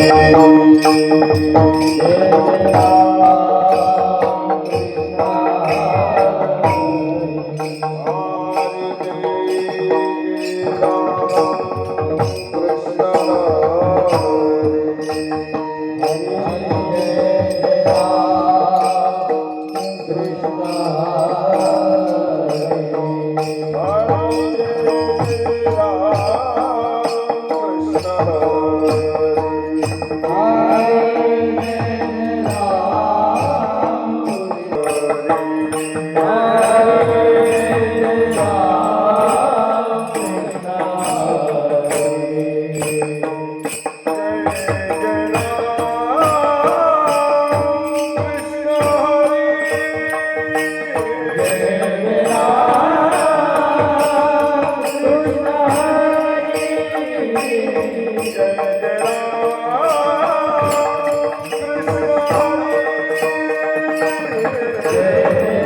Thank you. Deus.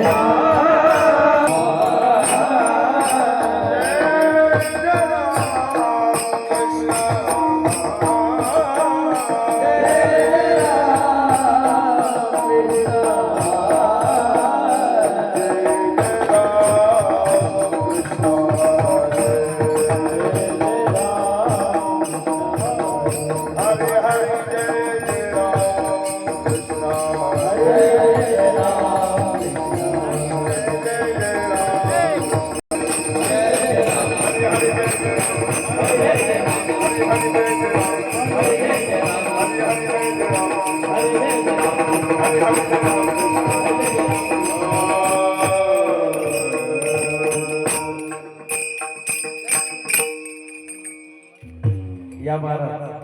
या महाराज